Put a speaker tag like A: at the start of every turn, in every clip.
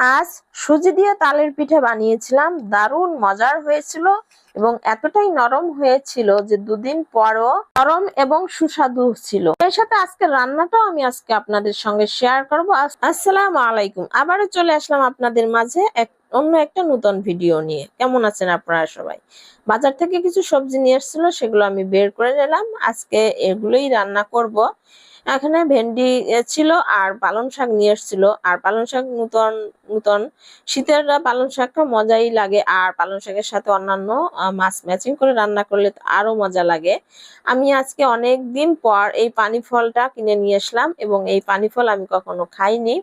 A: আজ সুজি দিয়ে তালের পিঠে বানিয়েছিলাম। দারুণ মজার হয়েছিল এবং এতটাই নরম হয়েছিল যে দুদিন পরও নরম এবং সুস্বাদু ছিল। এর সাথে আজকে রান্নাটাও আমি আজকে আপনাদের সঙ্গে শেয়ার করব। আসসালাম আলাইকুম। আবারও চলে আসলাম আপনাদের মাঝে এক অন্য একটা নতুন ভিডিও নিয়ে। কেমন আছেন আপনারা সবাই? বাজার থেকে কিছু সবজি নিয়ে এসেছিল সেগুলো আমি বের করে নিলাম। আজকে এগুলোই রান্না করব। এখানে ভেন্ডি ছিল আর পালং শাক নিয়ে এসেছিল আর পালং শাক নতুন নতুন শীতের পালং শাকটা মজাই লাগে। আর পালং শাকের সাথে অন্যান্য মাছ ম্যাচিং করে রান্না করলে তো আরও মজা লাগে। আমি আজকে অনেক দিন পর এই পানি ফলটা কিনে নিয়ে আসলাম এবং এই পানি ফল আমি কখনো খাইনি।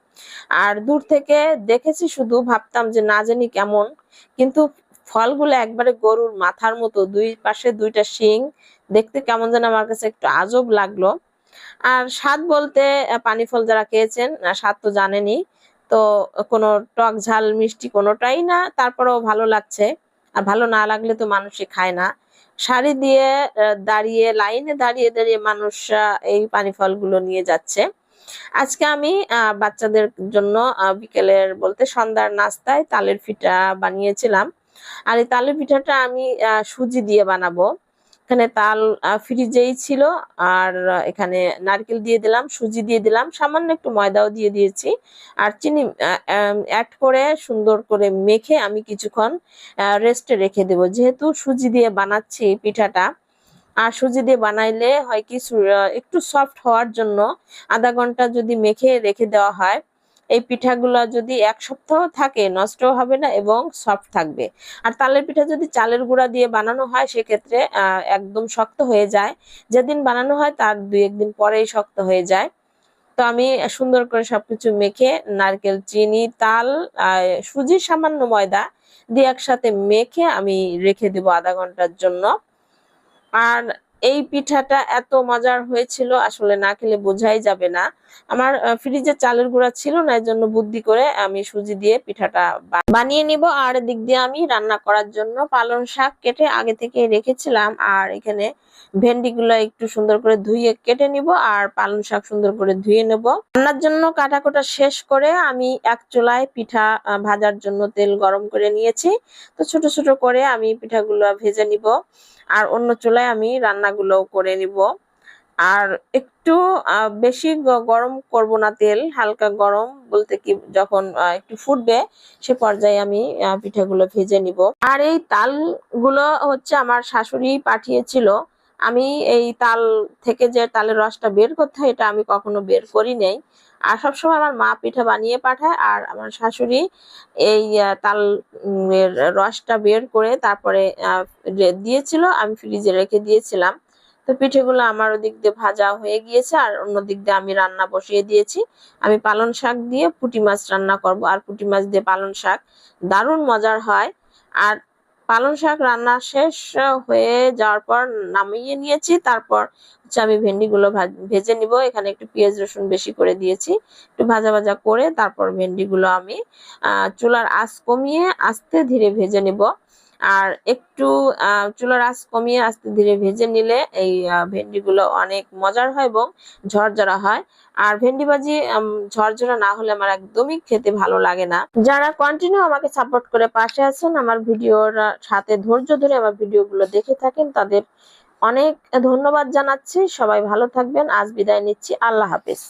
A: আর দূর থেকে দেখেছি, শুধু ভাবতাম যে না জানি কেমন, কিন্তু ফলগুলো একবারে গরুর মাথার মতো, দুই পাশে দুইটা শিং, দেখতে কেমন যেন আমার কাছে একটু আজব লাগল। আর স্বাদ বলতে পানি ফল যারা খেয়েছেন স্বাদ তো জানেনই, তো কোনো টক ঝাল মিষ্টি কোনোটাই না, তারপরেও ভালো লাগছে। আর ভালো না লাগলে তো মানুষই খায় না। সারি দিয়ে দাঁড়িয়ে, লাইনে দাঁড়িয়ে দাঁড়িয়ে মানুষরা এই পানি ফলগুলো নিয়ে যাচ্ছে। আজকে আমি বাচ্চাদের জন্য বিকেলের বলতে সন্ধ্যার নাস্তায় তালের পিঠা বানিয়েছিলাম। আর এই তালের পিঠাটা আমি সুজি দিয়ে বানাবো। এখানে তাল ফ্রিজেই ছিল। আর এখানে নারকেল দিয়ে দিলাম, সুজি দিয়ে দিলাম। সামান্য একটু ময়দাও দিয়ে দিয়েছি। আর চিনি অ্যাড করে সুন্দর করে মেখে আমি কিছুক্ষণ রেস্টে রেখে দেবো। যেহেতু সুজি দিয়ে বানাচ্ছি পিঠাটা আর সুজি দিয়ে বানাইলে হয় কি একটু সফট হওয়ার জন্য আধা ঘণ্টা যদি মেখে রেখে দেওয়া হয়, এই পিঠাগুলো যদি এক সপ্তাহ থাকে নষ্ট হবে না এবং সফট থাকবে। আর তালের পিঠা যদি চালের গুঁড়া দিয়ে বানানো হয়, সেক্ষেত্রে একদম শক্ত হয়ে যায়। যেদিন বানানো হয়, তার দুই একদিন পরেই শক্ত হয়ে যায়। তো আমি সুন্দর করে সবকিছু মেখে নারকেল, চিনি, তাল সুজি সামান্য ময়দা দিয়ে একসাথে মেখে আমি রেখে দেবো আধা ঘণ্টার জন্য। আর এই পিঠাটা এত মজার হয়েছিল, আসলে না খেলে বোঝাই যাবে না। আমার ফ্রিজে চালের গুঁড়া ছিল না এর জন্য বুদ্ধি করে আমি সুজি দিয়ে পিঠাটা বানিয়ে নিব। আর দিক দিয়ে আমি রান্না করার জন্য পালং শাক কেটে আগে থেকে রেখেছিলাম। আর এখানে ভেন্ডিগুলো একটু সুন্দর করে ধুয়ে কেটে নিব আর পালং শাক সুন্দর করে ধুয়ে নেব। রান্নার জন্য কাটা কোটা শেষ করে আমি এক চুলায় পিঠা ভাজার জন্য তেল গরম করে নিয়েছি। তো ছোট ছোট করে আমি পিঠাগুলো ভেজে নিব। আর অন্য চুলায় আমি রান্নাগুলো করে নিব। আর একটু বেশি গরম করব না তেল, হালকা গরম বলতে কি, যখন একটু ফুটবে সে পর্যায়ে আমি পিঠাগুলো ভেজে নিব। আর এই তালগুলো হচ্ছে আমার শাশুড়ি পাঠিয়েছিল। আমি এই তাল থেকে যে তালের রসটা বের করতে হয়, এটা আমি কখনো বের করি নাই। আর সবসময় আমার মা পিঠা বানিয়ে পাঠায় আর আমার শাশুড়ি এই তাল রসটা বের করে তারপরে দিয়েছিল, আমি ফ্রিজে রেখে দিয়েছিলাম। তো পিঠেগুলো আমার ওদিক দিয়ে ভাজা হয়ে গিয়েছে আর অন্য দিক দিয়ে আমি রান্না বসিয়ে দিয়েছি। আমি পালং শাক দিয়ে পুঁটি মাছ রান্না করব। আর পুঁটি মাছ দিয়ে পালং শাক দারুণ মজার হয়। আর পালং শাক রান্না শেষ হয়ে যাওয়ার পর নামিয়ে নিয়েছি। তারপর হচ্ছে আমি ভেন্ডিগুলো ভাজ- নিব। এখানে একটু পেঁয়াজ রসুন বেশি করে দিয়েছি। একটু ভাজা ভাজা করে তারপর ভেন্ডিগুলো আমি চুলার আঁচ কমিয়ে আস্তে ধীরে ভেজে নিব। আর একটু চুলার আঁচ কমিয়ে আস্তে ধীরে ভেজে নিলে এই ভেন্ডিগুলো অনেক মজার হয় এবং ঝরঝরা হয়। আর ভেন্ডি ভাজি ঝরঝরা না হলে আমার একদমই খেতে ভালো লাগে না। যারা কন্টিনিউ আমাকে সাপোর্ট করে পাশে আছেন, আমার ভিডিওর সাথে ধৈর্য ধরে আমার ভিডিওগুলো দেখে থাকেন, তাদের অনেক ধন্যবাদ জানাচ্ছি। সবাই ভালো থাকবেন। আজ বিদায় নিচ্ছি। আল্লাহ হাফেজ।